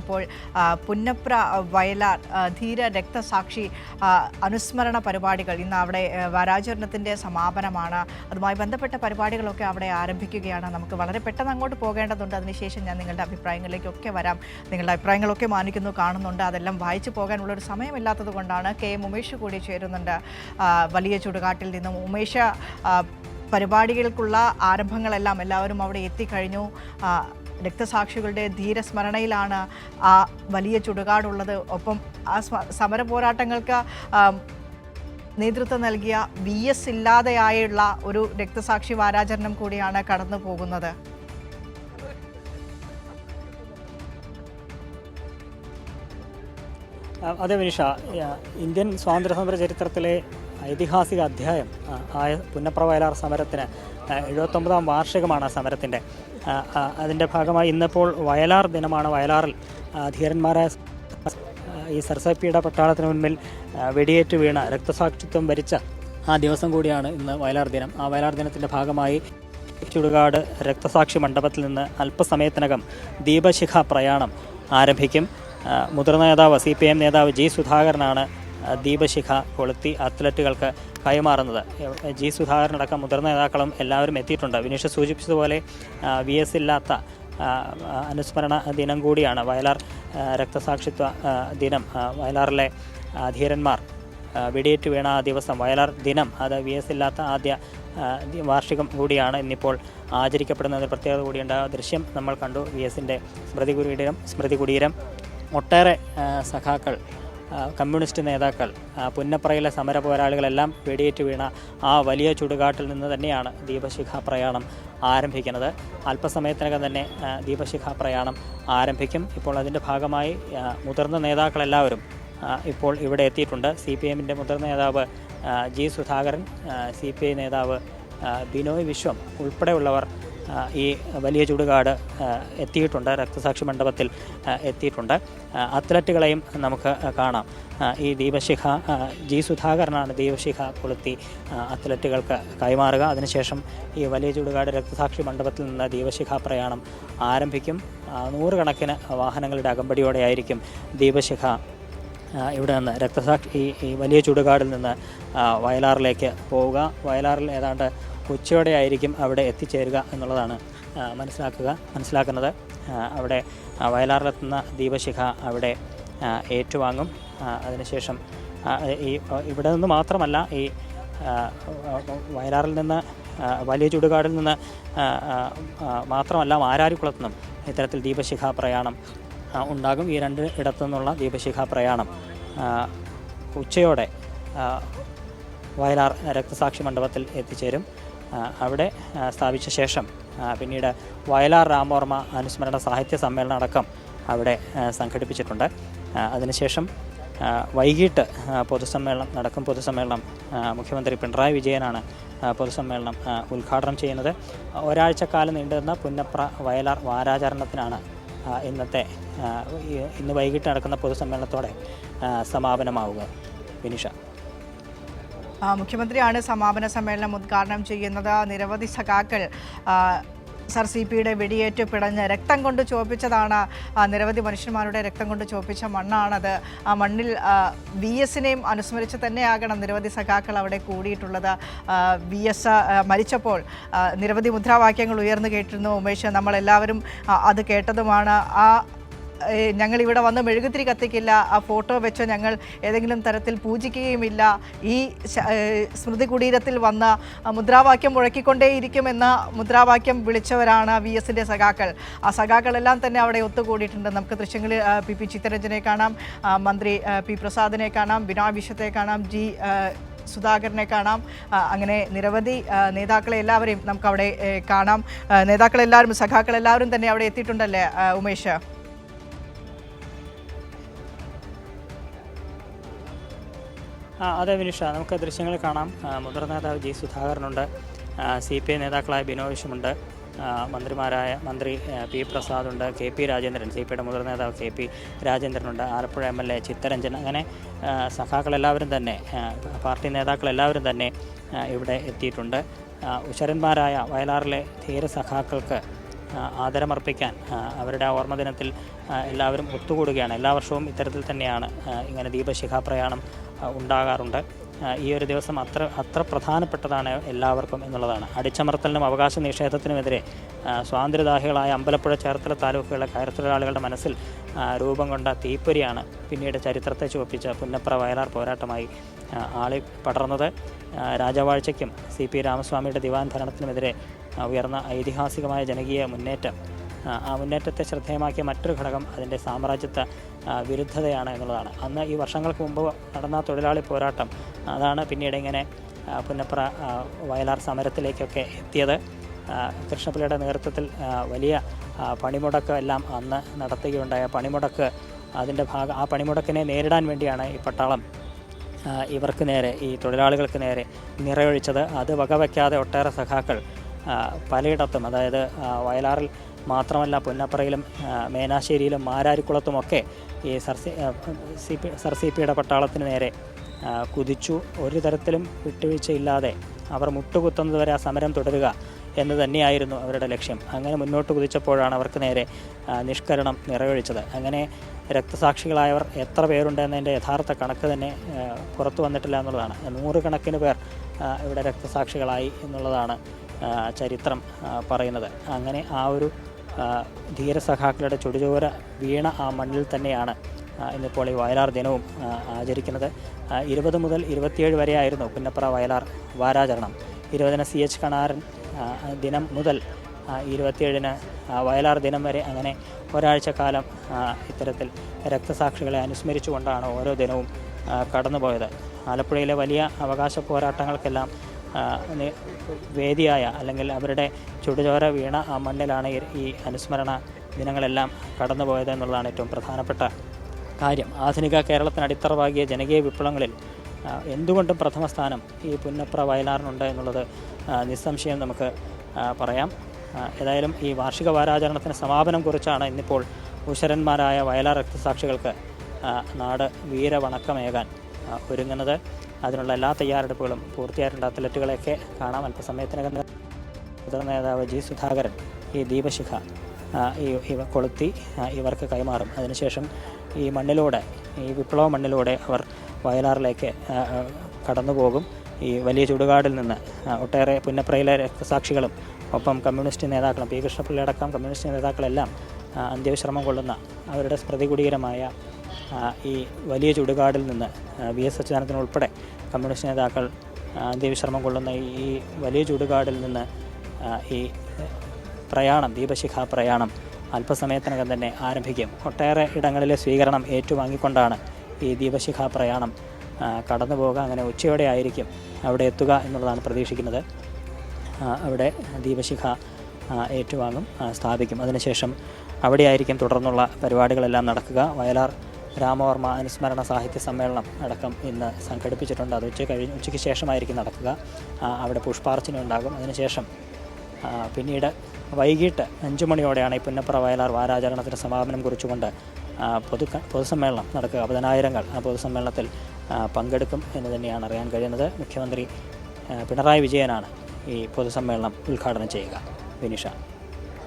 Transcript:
ഇപ്പോൾ പുന്നപ്ര വയലാർ ധീര രക്തസാക്ഷി അനുസ്മരണ പരിപാടികൾ ഇന്ന് അവിടെ വാരാചരണത്തിന്റെ സമാപനമാണ്. അതുമായി ബന്ധപ്പെട്ട പരിപാടികളൊക്കെ അവിടെ ആരംഭിക്കുകയാണ്. നമുക്ക് വളരെ പെട്ടെന്ന് അങ്ങോട്ട് പോകേണ്ടതുണ്ട്. അതിനുശേഷം ഞാൻ നിങ്ങളുടെ അഭിപ്രായങ്ങളിലേക്കൊക്കെ വരാം. നിങ്ങളുടെ അഭിപ്രായങ്ങളൊക്കെ മാനിക്കുന്നു കാണുന്നുണ്ട്. അതെല്ലാം വായിച്ചു പോകാനുള്ള ഒരു സമയമില്ലാത്തത് കൊണ്ടാണ് കെ. എം. ഉമേഷ് കൂടി ചേരുന്നുണ്ട്. വലിയ ചുടുകാട്ടിൽ നിന്നും. ഉമേഷ് പരിപാടികൾക്കുള്ള ആരംഭങ്ങളെല്ലാം എല്ലാവരും അവിടെ എത്തിക്കഴിഞ്ഞു. രക്തസാക്ഷികളുടെ ധീരസ്മരണയിലാണ് ആ വലിയ ചുടുകാടുള്ളത്. ഒപ്പം ആ സമര പോരാട്ടങ്ങൾക്ക് നേതൃത്വം നൽകിയ വി എസ് ഇല്ലാതെയായുള്ള ഒരു രക്തസാക്ഷി വാരാചരണം കൂടിയാണ് കടന്നു പോകുന്നത് അതെ വിനിഷ ഇന്ത്യൻ സ്വാതന്ത്ര്യ സമര ചരിത്രത്തിലെ ഐതിഹാസിക അധ്യായം ആയ പുന്നപ്ര വയലാർ സമരത്തിന് എഴുപത്തൊമ്പതാം വാർഷികമാണ് ആ സമരത്തിന്റെ അതിന്റെ ഭാഗമായി ഇന്നിപ്പോൾ വയലാർ ദിനമാണ്. വയലാറിൽ ധീരന്മാരായ ഈ സർസപ്പിയുടെ പട്ടാളത്തിന് മുൻപിൽ വെടിയേറ്റ് വീണ രക്തസാക്ഷിത്വം ഭരിച്ച ആ ദിവസം കൂടിയാണ് ഇന്ന് വയലാർ ദിനം. ആ വയലാർ ദിനത്തിന്റെ ഭാഗമായി ചുടുകാട് രക്തസാക്ഷി മണ്ഡപത്തിൽ നിന്ന് അല്പസമയത്തിനകം ദീപശിഖ പ്രയാണം ആരംഭിക്കും. മുതിർന്ന നേതാവ് സി പി എം നേതാവ് ജി സുധാകരനാണ് ദീപശിഖ കൊളുത്തി അത്ലറ്റുകൾക്ക് കൈമാറുന്നത്. ജി സുധാകരനടക്കം മുതിർന്ന നേതാക്കളും എല്ലാവരും എത്തിയിട്ടുണ്ട്. വിനീഷ് സൂചിപ്പിച്ചതുപോലെ വി എസ് ഇല്ലാത്ത അനുസ്മരണ ദിനം കൂടിയാണ് വയലാർ രക്തസാക്ഷിത്വ ദിനം. വയലാറിലെ ധീരന്മാർ വെടിയേറ്റ് വീണ ആ ദിവസം വയലാർ ദിനം അത് വി എസ് ഇല്ലാത്ത ആദ്യ വാർഷികം കൂടിയാണ് ഇന്നിപ്പോൾ ആചരിക്കപ്പെടുന്നതിൽ പ്രത്യേകത കൂടിയുണ്ട്. ദൃശ്യം നമ്മൾ കണ്ടു. വി എസിന്റെ സ്മൃതി കുടീരം സ്മൃതി കുടീരം ഒട്ടേറെ സഖാക്കൾ കമ്മ്യൂണിസ്റ്റ് നേതാക്കൾ പുന്നപ്രയിലെ സമര പോരാളികളെല്ലാം വെടിയേറ്റ് വീണ ആ വലിയ ചുടുകാട്ടിൽ നിന്ന് തന്നെയാണ് ദീപശിഖ പ്രയാണം ആരംഭിക്കുന്നത്. അല്പസമയത്തിനകം തന്നെ ദീപശിഖ പ്രയാണം ആരംഭിക്കും. ഇപ്പോൾ അതിന്റെ ഭാഗമായി മുതിർന്ന നേതാക്കളെല്ലാവരും ഇപ്പോൾ ഇവിടെ എത്തിയിട്ടുണ്ട്. സി പി എമ്മിന്റെ മുതിർന്ന നേതാവ് G Sudhakaran C P I നേതാവ് ബിനോയ് വിശ്വം ഉൾപ്പെടെയുള്ളവർ ഈ വലിയ ചൂടുകാട് എത്തിയിട്ടുണ്ട്. രക്തസാക്ഷി മണ്ഡപത്തിൽ എത്തിയിട്ടുണ്ട്. അത്ലറ്റുകളെയും നമുക്ക് കാണാം. ഈ ദീപശിഖ ജി സുധാകരനാണ് ദീപശിഖ കൊളുത്തി അത്ലറ്റുകൾക്ക് കൈമാറുക. അതിനുശേഷം ഈ വലിയ ചൂടുകാട് രക്തസാക്ഷി മണ്ഡപത്തിൽ നിന്ന് ദീപശിഖ പ്രയാണം ആരംഭിക്കും. നൂറുകണക്കിന് വാഹനങ്ങളുടെ അകമ്പടിയോടെയായിരിക്കും ദീപശിഖ ഇവിടെ നിന്ന് രക്തസാക്ഷി ഈ വലിയ ചുടുകാടിൽ നിന്ന് വയലാറിലേക്ക് പോവുക. വയലാറിൽ ഏതാണ്ട് ഉച്ചയോടെ ആയിരിക്കും അവിടെ എത്തിച്ചേരുക എന്നുള്ളതാണ് മനസ്സിലാക്കുക മനസ്സിലാക്കുന്നത്. അവിടെ വയലാറിലെത്തുന്ന ദീപശിഖ അവിടെ ഏറ്റുവാങ്ങും. അതിനുശേഷം ഈ ഇവിടെ നിന്ന് മാത്രമല്ല ഈ വയലാറിൽ നിന്ന് വലിയ ചുടുകാടിൽ നിന്ന് മാത്രമല്ല മാരാരിക്കുളത്തു നിന്നും ഇത്തരത്തിൽ ദീപശിഖ പ്രയാണം ഉണ്ടാകും. ഈ രണ്ട് ഇടത്തു നിന്നുള്ള ദീപശിഖ പ്രയാണം ഉച്ചയോടെ വയലാർ രക്തസാക്ഷി മണ്ഡപത്തിൽ എത്തിച്ചേരും. അവിടെ സ്ഥാപിച്ച ശേഷം പിന്നീട് വയലാർ രാമവർമ്മ അനുസ്മരണ സാഹിത്യ സമ്മേളനം അടക്കം അവിടെ സംഘടിപ്പിച്ചിട്ടുണ്ട്. അതിനുശേഷം വൈകിട്ട് പൊതുസമ്മേളനം നടക്കും പൊതുസമ്മേളനം മുഖ്യമന്ത്രി പിണറായി വിജയനാണ് പൊതുസമ്മേളനം ഉദ്ഘാടനം ചെയ്യുന്നത്. ഒരാഴ്ചക്കാലം നീണ്ടുനിന്ന പുന്നപ്ര വയലാർ വാരാചരണത്തിനാണ് ഇന്നത്തെ ഇന്ന് വൈകിട്ട് നടക്കുന്ന പൊതുസമ്മേളനത്തോടെ സമാപനമാവുക. വിനിഷ. മുഖ്യമന്ത്രിയാണ് സമാപന സമ്മേളനം ഉദ്ഘാടനം ചെയ്യുന്നത്. നിരവധി സഖാക്കൾ സർ സി പിയുടെ വെടിയേറ്റ് പിടഞ്ഞ് രക്തം കൊണ്ട് ചോപ്പിച്ചതാണ് നിരവധി മനുഷ്യന്മാരുടെ രക്തം കൊണ്ട് ചോപ്പിച്ച മണ്ണാണത്. ആ മണ്ണിൽ വി എസിനെയും അനുസ്മരിച്ച് തന്നെയാകണം നിരവധി സഖാക്കൾ അവിടെ കൂടിയിട്ടുള്ളത്. വി എസ് മരിച്ചപ്പോൾ നിരവധി മുദ്രാവാക്യങ്ങൾ ഉയർന്നു കേട്ടിരുന്നു. ഉമേഷ് നമ്മളെല്ലാവരും അത് കേട്ടതുമാണ്. ആ ഞങ്ങൾ ഇവിടെ വന്ന് മെഴുകുതിരി കത്തിക്കില്ല. ആ ഫോട്ടോ വെച്ചോ ഞങ്ങൾ ഏതെങ്കിലും തരത്തിൽ പൂജിക്കുകയുമില്ല. ഈ സ്മൃതി കുടീരത്തിൽ വന്ന മുദ്രാവാക്യം മുഴക്കിക്കൊണ്ടേയിരിക്കുമെന്ന മുദ്രാവാക്യം വിളിച്ചവരാണ് വി എസിന്റെ സഖാക്കൾ. ആ സഖാക്കളെല്ലാം തന്നെ അവിടെ ഒത്തുകൂടിയിട്ടുണ്ട്. നമുക്ക് ദൃശ്യങ്ങളിൽ പി പി ചിത്തരഞ്ജനെ കാണാം മന്ത്രി പി പ്രസാദിനെ കാണാം ബിനോയ് വിശ്വത്തെ കാണാം ജി സുധാകരനെ കാണാം അങ്ങനെ നിരവധി നേതാക്കളെ എല്ലാവരെയും നമുക്ക് അവിടെ കാണാം. നേതാക്കളെല്ലാവരും സഖാക്കളെല്ലാവരും തന്നെ അവിടെ എത്തിയിട്ടുണ്ടല്ലേ ഉമേഷ്? ആ അതെ വിനിഷ നമുക്ക് ദൃശ്യങ്ങൾ കാണാം. മുതിർന്ന നേതാവ് ജി സുധാകരനുണ്ട്. സി പി ഐ നേതാക്കളായ ബിനോയ് മന്ത്രിമാരായ മന്ത്രി പി പ്രസാദുണ്ട് കെ പി രാജേന്ദ്രൻ സി പിയുടെ മുതിർന്ന നേതാവ് K P രാജേന്ദ്രനുണ്ട് Alappuzha M L A Chittaranjan അങ്ങനെ സഖാക്കളെല്ലാവരും തന്നെ പാർട്ടി നേതാക്കളെല്ലാവരും തന്നെ ഇവിടെ എത്തിയിട്ടുണ്ട്. ഉഷരന്മാരായ വയലാറിലെ ധീര സഖാക്കൾക്ക് ആദരമർപ്പിക്കാൻ അവരുടെ ആ ഓർമ്മദിനത്തിൽ എല്ലാവരും ഒത്തുകൂടുകയാണ്. എല്ലാ വർഷവും ഇത്തരത്തിൽ തന്നെയാണ് ഇങ്ങനെ ദീപശിഖാ പ്രയാണം ഉണ്ടാകാറുണ്ട്. ഈ ഒരു ദിവസം അത്ര അത്ര പ്രധാനപ്പെട്ടതാണ് എല്ലാവർക്കും എന്നുള്ളതാണ്. അടിച്ചമർത്തലിനും അവകാശ നിഷേധത്തിനുമെതിരെ സ്വാതന്ത്ര്യദാഹികളായ അമ്പലപ്പുഴ ചേർത്തല താലൂക്കുകളിലെ കയർത്തൊഴിലാളികളുടെ മനസ്സിൽ രൂപം കൊണ്ട തീപ്പൊരിയാണ് പിന്നീട് ചരിത്രത്തെ ചുവപ്പിച്ച പുന്നപ്ര വയലാർ പോരാട്ടമായി ആളി പടർന്നത്. രാജവാഴ്ചയ്ക്കും സി പി രാമസ്വാമിയുടെ ദിവാൻ ഭരണത്തിനുമെതിരെ ഉയർന്ന ഐതിഹാസികമായ ജനകീയ മുന്നേറ്റം മുന്നേറ്റത്തെ ശ്രദ്ധേയമാക്കിയ മറ്റൊരു ഘടകം അതിന്റെ സാമ്രാജ്യത്വ വിരുദ്ധതയാണ് എന്നുള്ളതാണ്. അന്ന് ഈ വർഷങ്ങൾക്ക് മുമ്പ് നടന്ന തൊഴിലാളി പോരാട്ടം അതാണ് പിന്നീട് ഇങ്ങനെ പുന്നപ്ര വയലാർ സമരത്തിലേക്കൊക്കെ എത്തിയത്. കൃഷ്ണപിള്ളയുടെ നേതൃത്വത്തിൽ വലിയ പണിമുടക്ക് എല്ലാം അന്ന് നടത്തുകയുണ്ടായ പണിമുടക്ക് അതിന്റെ ഭാഗ ആ പണിമുടക്കിനെ നേരിടാൻ വേണ്ടിയാണ് ഈ പട്ടാളം ഇവർക്ക് നേരെ ഈ തൊഴിലാളികൾക്ക് നേരെ നിറയൊഴിച്ചത്. അത് വകവയ്ക്കാതെ ഒട്ടേറെ സഖാക്കൾ പലയിടത്തും അതായത് വയലാറിൽ മാത്രമല്ല പുന്നപ്പറയിലും മേനാശ്ശേരിയിലും മാരാരിക്കുളത്തുമൊക്കെ ഈ സർ സി സർ സി പിയുടെ പട്ടാളത്തിന് നേരെ കുതിച്ചു. ഒരു തരത്തിലും വിട്ടുവീഴ്ചയില്ലാതെ അവർ മുട്ടുകുത്തുന്നത് വരെ ആ സമരം തുടരുക എന്ന് തന്നെയായിരുന്നു അവരുടെ ലക്ഷ്യം. അങ്ങനെ മുന്നോട്ട് കുതിച്ചപ്പോഴാണ് അവർക്ക് നേരെ നിഷ്കരണം നിറയൊഴിച്ചത്. അങ്ങനെ രക്തസാക്ഷികളായവർ എത്ര പേരുണ്ടെന്നതിന്റെ യഥാർത്ഥ കണക്ക് തന്നെ പുറത്തു വന്നിട്ടില്ല എന്നുള്ളതാണ്. നൂറുകണക്കിന് പേർ ഇവിടെ രക്തസാക്ഷികളായി എന്നുള്ളതാണ് ചരിത്രം പറയുന്നത്. അങ്ങനെ ആ ഒരു ധീരസഖാക്കളുടെ ചുടുചോര വീണ ആ മണ്ണിൽ തന്നെയാണ് ഇന്നിപ്പോൾ ഈ വയലാർ ദിനവും ആചരിക്കുന്നത്. ഇരുപത് മുതൽ ഇരുപത്തിയേഴ് വരെയായിരുന്നു പുന്നപ്ര വയലാർ വാരാചരണം. ഇരുപതിന് സി എച്ച് കണാരൻ ദിനം മുതൽ ഇരുപത്തിയേഴിന് വയലാർ ദിനം വരെ അങ്ങനെ ഒരാഴ്ച കാലം ഇത്തരത്തിൽ രക്തസാക്ഷികളെ അനുസ്മരിച്ചുകൊണ്ടാണ് ഓരോ ദിനവും കടന്നുപോയത്. ആലപ്പുഴയിലെ വലിയ അവകാശ പോരാട്ടങ്ങൾക്കെല്ലാം വേദിയായ അല്ലെങ്കിൽ അവരുടെ ചുടുചോര വീണ ആ മണ്ണിലാണ് ഈ- അനുസ്മരണ ദിനങ്ങളെല്ലാം കടന്നുപോയത് എന്നുള്ളതാണ് ഏറ്റവും പ്രധാനപ്പെട്ട കാര്യം. ആധുനിക കേരളത്തിന് അടിത്തറവാകിയ ജനകീയ വിപ്ലവങ്ങളിൽ എന്തുകൊണ്ടും പ്രഥമ സ്ഥാനം ഈ പുന്നപ്ര വയലാറിനുണ്ട് എന്നുള്ളത് നിസ്സംശയം നമുക്ക് പറയാം. ഏതായാലും ഈ വാർഷിക വാരാചരണത്തിന് സമാപനം കുറിച്ചാണ് ഇന്നിപ്പോൾ ഉശരന്മാരായ വയലാർ രക്തസാക്ഷികൾക്ക് നാട് വീരവണക്കമേകാൻ ഒരുങ്ങുന്നത്. അതിനുള്ള എല്ലാ തയ്യാറെടുപ്പുകളും പൂർത്തിയായിട്ടുണ്ട്. അത്ലറ്റുകളെയൊക്കെ കാണാം. അല്പസമയത്തിനകം മുതിർന്ന നേതാവ് ജി സുധാകരൻ ഈ ദീപശിഖ ഈ ഇവ കൊളുത്തി ഇവർക്ക് കൈമാറും. അതിനുശേഷം ഈ മണ്ണിലൂടെ ഈ വിപ്ലവ മണ്ണിലൂടെ അവർ വയലാറിലേക്ക് കടന്നു പോകും ഈ വലിയ ചുടുകാടിൽ നിന്ന് ഒട്ടേറെ പുന്നപ്രയിലെ രക്തസാക്ഷികളും ഒപ്പം കമ്മ്യൂണിസ്റ്റ് നേതാക്കളും പി കൃഷ്ണപിള്ളി അടക്കം കമ്മ്യൂണിസ്റ്റ് നേതാക്കളെല്ലാം അന്ത്യവിശ്രമം കൊള്ളുന്ന അവരുടെ സ്മൃതികുടീരമായ ഈ വലിയ ചുടുകാടിൽ നിന്ന് വി എസ് അച്യുതാനന്ദൻ ഉൾപ്പെടെ കമ്മ്യൂണിസ്റ്റ് നേതാക്കൾ അന്ത്യവിശ്രമം കൊള്ളുന്ന ഈ വലിയ ചുടുകാടിൽ നിന്ന് ഈ പ്രയാണം ദീപശിഖ പ്രയാണം അല്പസമയത്തിനകം തന്നെ ആരംഭിക്കും. ഒട്ടേറെ ഇടങ്ങളിലെ സ്വീകരണം ഏറ്റുവാങ്ങിക്കൊണ്ടാണ് ഈ ദീപശിഖ പ്രയാണം കടന്നു പോകുക അങ്ങനെ ഉച്ചയോടെ ആയിരിക്കും അവിടെ എത്തുക എന്നുള്ളതാണ് പ്രതീക്ഷിക്കുന്നത്. അവിടെ ദീപശിഖ ഏറ്റുവാങ്ങും സ്ഥാപിക്കും. അതിനുശേഷം അവിടെയായിരിക്കും തുടർന്നുള്ള പരിപാടികളെല്ലാം നടക്കുക. വയലാർ രാമവർമ്മ അനുസ്മരണ സാഹിത്യ സമ്മേളനം അടക്കം ഇന്ന് സംഘടിപ്പിച്ചിട്ടുണ്ട്. അത് ഉച്ച കഴിഞ്ഞ് ഉച്ചയ്ക്ക് ശേഷമായിരിക്കും നടക്കുക. അവിടെ പുഷ്പാർച്ചന ഉണ്ടാകും. അതിനുശേഷം പിന്നീട് വൈകിട്ട് അഞ്ചു മണിയോടെയാണ് ഈ പുന്നപ്ര വയലാർ വാരാചരണത്തിന് സമാപനം കുറിച്ചുകൊണ്ട് പൊതു പൊതുസമ്മേളനം നടക്കുക. പതിനായിരങ്ങൾ ആ പൊതുസമ്മേളനത്തിൽ പങ്കെടുക്കും എന്ന് തന്നെയാണ് അറിയാൻ കഴിയുന്നത്. മുഖ്യമന്ത്രി പിണറായി വിജയനാണ് ഈ പൊതുസമ്മേളനം ഉദ്ഘാടനം ചെയ്യുക. വിനിഷ.